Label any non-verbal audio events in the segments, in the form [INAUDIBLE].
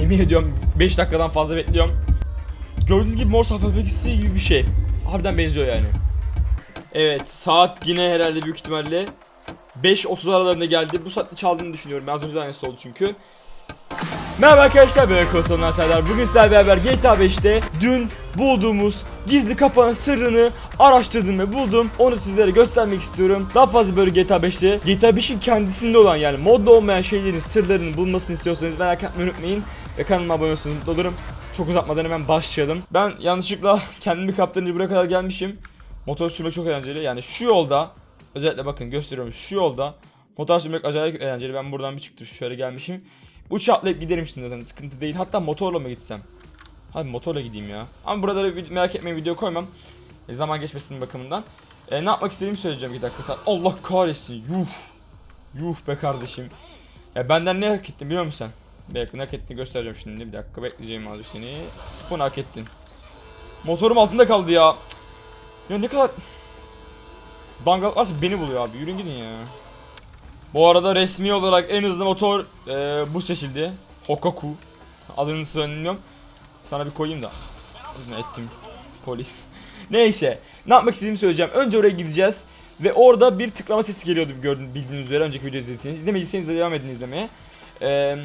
Yemin ediyorum 5 dakikadan fazla bekliyorum. Gördüğünüz gibi Morse alfabesi gibi bir şey. Harbiden benziyor yani. Evet saat yine herhalde büyük ihtimalle 5.30 aralarında geldi. Bu saatte çaldığını düşünüyorum. Az önce aynısı oldu çünkü. Merhaba arkadaşlar ben Kostanlar Serdar. Bugün sizlerle beraber GTA 5'te dün bulduğumuz gizli kapağın sırrını araştırdım ve buldum. Onu sizlere göstermek istiyorum. Daha fazla böyle GTA 5'te GTA 5'in kendisinde olan yani modda olmayan şeylerin sırlarını bulmasını istiyorsanız merak etmeyi unutmayın. Ve kanalıma abone olursanız mutlu olurum. Çok uzatmadan hemen başlayalım. Ben yanlışlıkla [LAUGHS] kendimi kaptırınca buraya kadar gelmişim. Motor sürmek çok eğlenceli. Yani şu yolda özellikle bakın gösteriyorum şu yolda motor sürmek acayip eğlenceli. Ben buradan bir çıktım şöyle gelmişim. Uçağa atlayıp giderim şimdi zaten sıkıntı değil. Hatta motorla mı gitsem? Hadi motorla gideyim ya. Ama buraları bir- merak etmeyin video koymam. E, zaman geçmesinin bakımından. E, ne yapmak istediğimi söyleyeceğim bir dakika. Allah kahretsin. Yuh. Yuh be kardeşim. Ya benden ne hak ettin biliyor musun sen? Ne hak ettiğini göstereceğim şimdi. Bir dakika bekleyeceğim azıcık seni. Bunu hak ettin. Motorum altında kaldı ya. Ya ne kadar... Dangal varsa beni buluyor abi. Yürüyün gidin ya. Bu arada resmi olarak en hızlı motor e, bu seçildi. Hokaku. Adını söylemiyorum. Sana bir koyayım da. Ne ettim. Polis. [LAUGHS] Neyse. Ne yapmak istediğimi söyleyeceğim. Önce oraya gideceğiz. Ve orada bir tıklama sesi geliyordu gördüğünüz bildiğiniz üzere. Önceki videoyu izlediyseniz. İzlemediyseniz de devam edin izlemeye. Eee...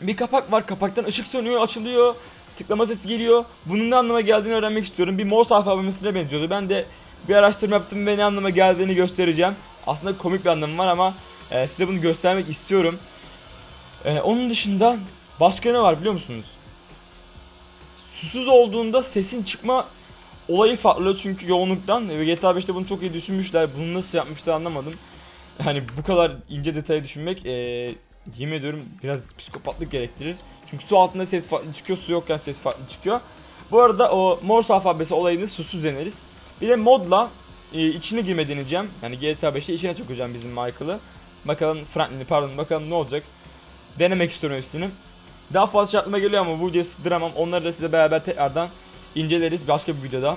Bir kapak var. Kapaktan ışık sönüyor, açılıyor. Tıklama sesi geliyor. Bunun ne anlama geldiğini öğrenmek istiyorum. Bir Morse alfabesine benziyordu. Ben de bir araştırma yaptım ve ne anlama geldiğini göstereceğim. Aslında komik bir anlamı var ama e, size bunu göstermek istiyorum. E, onun dışında başka ne var biliyor musunuz? Susuz olduğunda sesin çıkma olayı farklı çünkü yoğunluktan ve GTA 5'te bunu çok iyi düşünmüşler. Bunu nasıl yapmışlar anlamadım. Yani bu kadar ince detayı düşünmek e, yemin ediyorum biraz psikopatlık gerektirir. Çünkü su altında ses farklı çıkıyor, su yokken ses farklı çıkıyor. Bu arada o Morse alfabesi olayını susuz deneriz. Bir de modla e, içine girme deneyeceğim. Yani GTA 5'te içine sokacağım bizim Michael'ı. Bakalım Franklin'i pardon bakalım ne olacak. Denemek istiyorum hepsini. Daha fazla şey aklıma geliyor ama bu videoyu sığdıramam. Onları da size beraber tekrardan inceleriz başka bir videoda.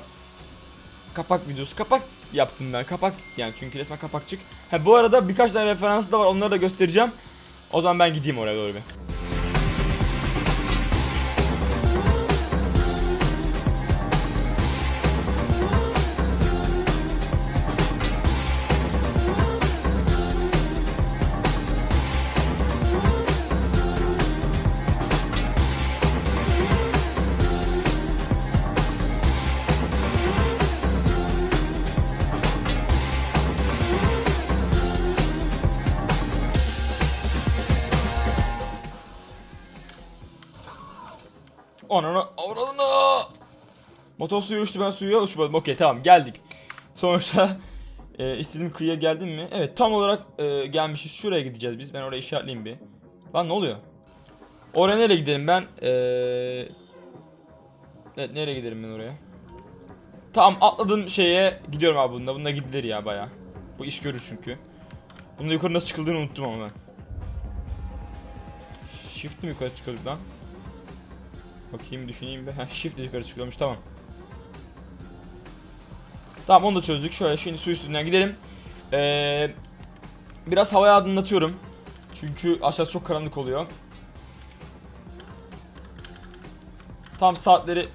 Kapak videosu. Kapak yaptım ben. Kapak yani çünkü resmen kapakçık. Ha bu arada birkaç tane referansı da var. Onları da göstereceğim. O zaman ben gideyim oraya doğru bir. Ananı avradını. Motor suya uçtu ben suya uçmadım. Okey tamam geldik. Sonuçta [LAUGHS] e, istediğim kıyıya geldim mi? Evet tam olarak e, gelmişiz. Şuraya gideceğiz biz. Ben orayı işaretleyeyim bir. Lan ne oluyor? Oraya nereye gidelim ben? E, evet nereye gidelim ben oraya? Tamam atladığım şeye gidiyorum abi bunda. Bunda gidilir ya baya. Bu iş görür çünkü. Bunda yukarı nasıl çıkıldığını unuttum ama ben. Shift mi yukarı çıkıyorduk lan? Bakayım düşüneyim bir. Shift yukarı çıkıyormuş tamam. Tamam onu da çözdük. Şöyle şimdi su üstünden gidelim. Ee, biraz havaya aydınlatıyorum. Çünkü aşağısı çok karanlık oluyor. Tam saatleri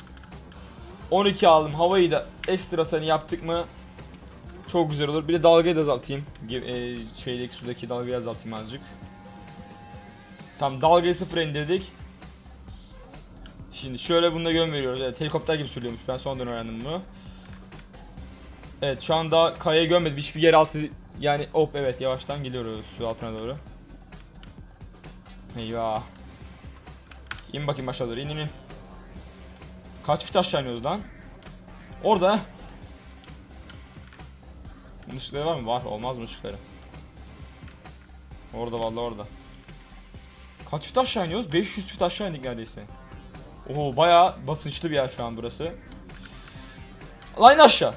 12 aldım. Havayı da ekstra seni yaptık mı çok güzel olur. Bir de dalgayı da azaltayım. Ge- E, şeydeki sudaki dalgayı azaltayım azıcık. Tam dalgayı sıfır indirdik. Şimdi şöyle bunu da yön veriyoruz. Evet helikopter gibi sürüyormuş. Ben sonradan öğrendim bunu. Evet şu an daha kayayı görmedim. Hiçbir yer altı yani hop evet yavaştan geliyoruz su altına doğru. Eyvah. İn bakayım aşağı doğru in in in. Kaç fit aşağı iniyoruz lan? Orada. Bunun ışıkları var mı? Var. Olmaz mı ışıkları? Orada vallahi orada. Kaç fit aşağı iniyoruz? 500 fit aşağı indik neredeyse. Oho bayağı basınçlı bir yer şu an burası. İn aşağı.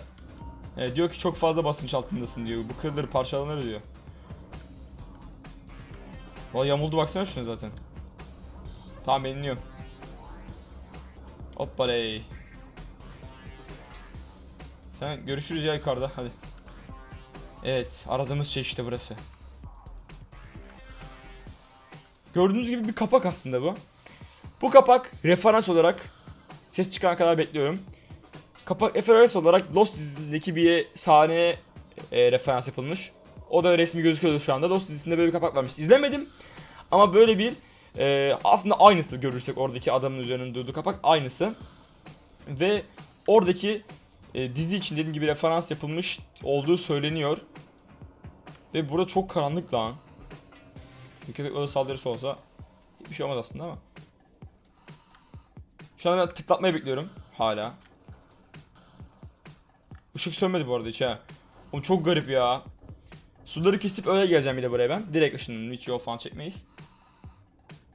Evet, diyor ki çok fazla basınç altındasın diyor. Bu kırılır parçalanır diyor. Valla yamuldu baksana şuna zaten. Tamam ben iniyorum. Hoppaley. Sen görüşürüz ya yukarıda hadi. Evet aradığımız şey işte burası. Gördüğünüz gibi bir kapak aslında bu. Bu kapak referans olarak ses çıkana kadar bekliyorum. Kapak referans olarak Lost dizisindeki bir sahneye e, referans yapılmış. O da resmi gözüküyordu şu anda. Lost dizisinde böyle bir kapak varmış. İzlemedim. Ama böyle bir e, aslında aynısı görürsek oradaki adamın üzerinde durduğu kapak aynısı. Ve oradaki e, dizi için dediğim gibi referans yapılmış olduğu söyleniyor. Ve burada çok karanlık lan. Bir köpek balığı saldırısı olsa bir şey olmaz aslında ama. Şu an ben tıklatmayı bekliyorum. Hala. Işık sönmedi bu arada hiç ha. Oğlum çok garip ya. Suları kesip öyle geleceğim bir de buraya ben. Direkt ışınlanın hiç yol falan çekmeyiz.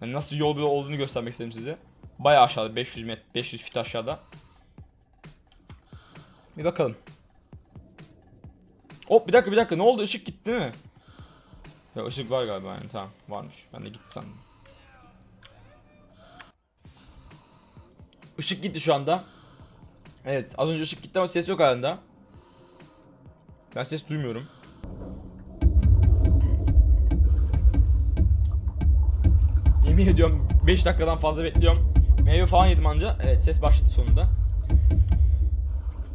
Yani nasıl yol bir olduğunu göstermek istedim size. Bayağı aşağıda 500 metre 500 fit aşağıda. Bir bakalım. Hop bir dakika bir dakika ne oldu ışık gitti mi? Ya ışık var galiba yani tamam varmış. Ben de gitti sandım. Işık gitti şu anda. Evet az önce ışık gitti ama ses yok halinde. Ben ses duymuyorum. Yemin ediyorum 5 dakikadan fazla bekliyorum. Meyve falan yedim anca. Evet ses başladı sonunda.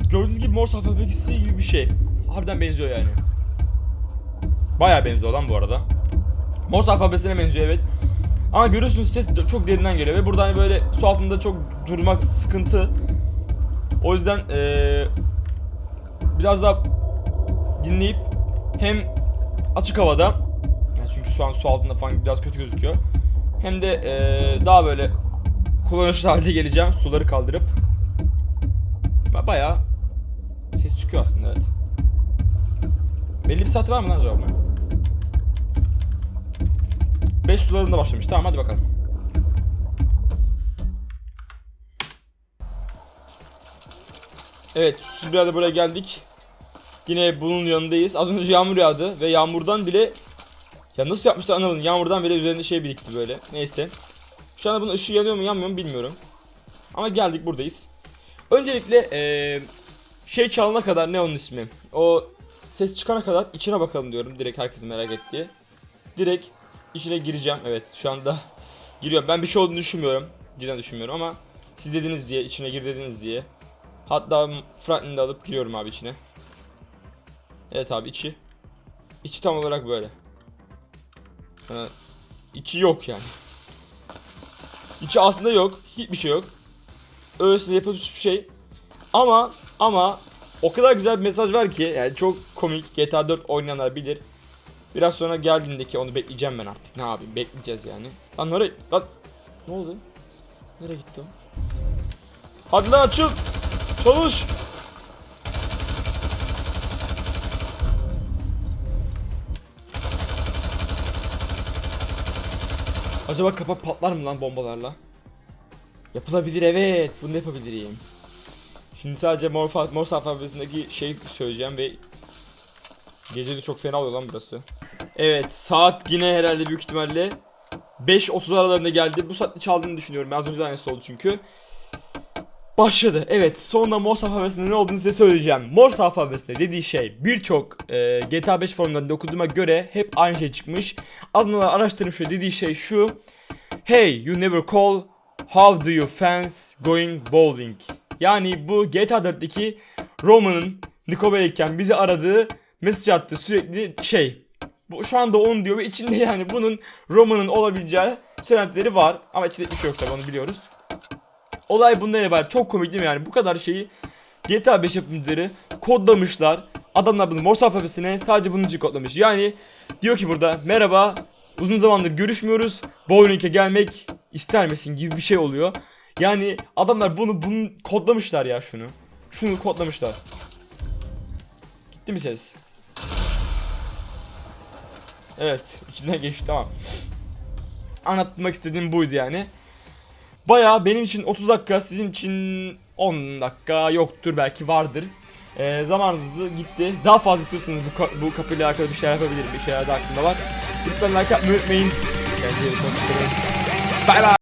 Gördüğünüz gibi Morse alfabesi gibi bir şey. Harbiden benziyor yani. Baya benziyor lan bu arada. Morse alfabesine benziyor evet. Ama görüyorsunuz ses çok derinden geliyor ve burada hani böyle su altında çok durmak sıkıntı. O yüzden eee, biraz daha dinleyip hem açık havada yani çünkü şu an su altında falan biraz kötü gözüküyor. Hem de eee, daha böyle kullanışlı halde geleceğim suları kaldırıp. Ba- Bayağı ses çıkıyor aslında evet. Belli bir saati var mı lan acaba? 5 sularında başlamış. Tamam hadi bakalım. Evet, susuz bir yerde buraya geldik. Yine bunun yanındayız. Az önce yağmur yağdı ve yağmurdan bile ya nasıl yapmışlar anlamadım. Yağmurdan bile üzerinde şey birikti böyle. Neyse. Şu anda bunun ışığı yanıyor mu yanmıyor mu bilmiyorum. Ama geldik buradayız. Öncelikle eee, şey çalana kadar ne onun ismi? O ses çıkana kadar içine bakalım diyorum. Direkt herkesin merak ettiği. Direkt içine gireceğim. Evet şu anda giriyorum. Ben bir şey olduğunu düşünmüyorum. Cidden düşünmüyorum ama siz dediniz diye içine gir dediniz diye. Hatta Franklin'i de alıp giriyorum abi içine. Evet abi içi. İçi tam olarak böyle. Ee, içi yok yani. İçi aslında yok. Hiçbir şey yok. Öylesine yapılmış bir şey. Ama ama o kadar güzel bir mesaj var ki yani çok komik. GTA 4 oynayanlar bilir. Biraz sonra geldiğindeki onu bekleyeceğim ben artık. Ne yapayım? Bekleyeceğiz yani. Lan nereye? Lan ne oldu? Nereye gitti o? Hadi lan açıl. Çalış. Acaba kapak patlar mı lan bombalarla? Yapılabilir evet. Bunu da yapabilirim. Şimdi sadece Morse, Morse alfabesindeki şey söyleyeceğim ve Gece de çok fena oluyor lan burası. Evet saat yine herhalde büyük ihtimalle 5.30 aralarında geldi. Bu saatte çaldığını düşünüyorum. Az önce de aynısı oldu çünkü. Başladı. Evet sonunda Morse alfabesinde ne olduğunu size söyleyeceğim. Morse alfabesinde dediği şey birçok e, GTA 5 forumlarında okuduğuma göre hep aynı şey çıkmış. Adını araştırmış ve dediği şey şu. Hey you never call. How do you fans going bowling? Yani bu GTA 4'teki Roman'ın Nikobe'yken bizi aradığı mesaj attı sürekli şey. Bu şu anda onu diyor ve içinde [LAUGHS] yani bunun Roman'ın olabileceği söylentileri var. Ama içinde bir şey yok tabi onu biliyoruz. Olay bundan ibaret. Çok komik değil mi yani? Bu kadar şeyi GTA 5 yapımcıları kodlamışlar. Adamlar bunu Morse alfabesine sadece bunun için kodlamış. Yani diyor ki burada merhaba uzun zamandır görüşmüyoruz. Bowling'e gelmek ister misin gibi bir şey oluyor. Yani adamlar bunu bunu kodlamışlar ya şunu. Şunu kodlamışlar. Gitti mi ses? Evet, içinden geçti tamam. Anlatmak istediğim buydu yani. Baya benim için 30 dakika, sizin için 10 dakika yoktur belki vardır. Ee, zamanınız gitti. Daha fazla istiyorsanız bu, ka- bu kapıyla alakalı bir şeyler yapabilirim. Bir şeyler de aklımda var. Lütfen like yapmayı unutmayın. Kendinize iyi.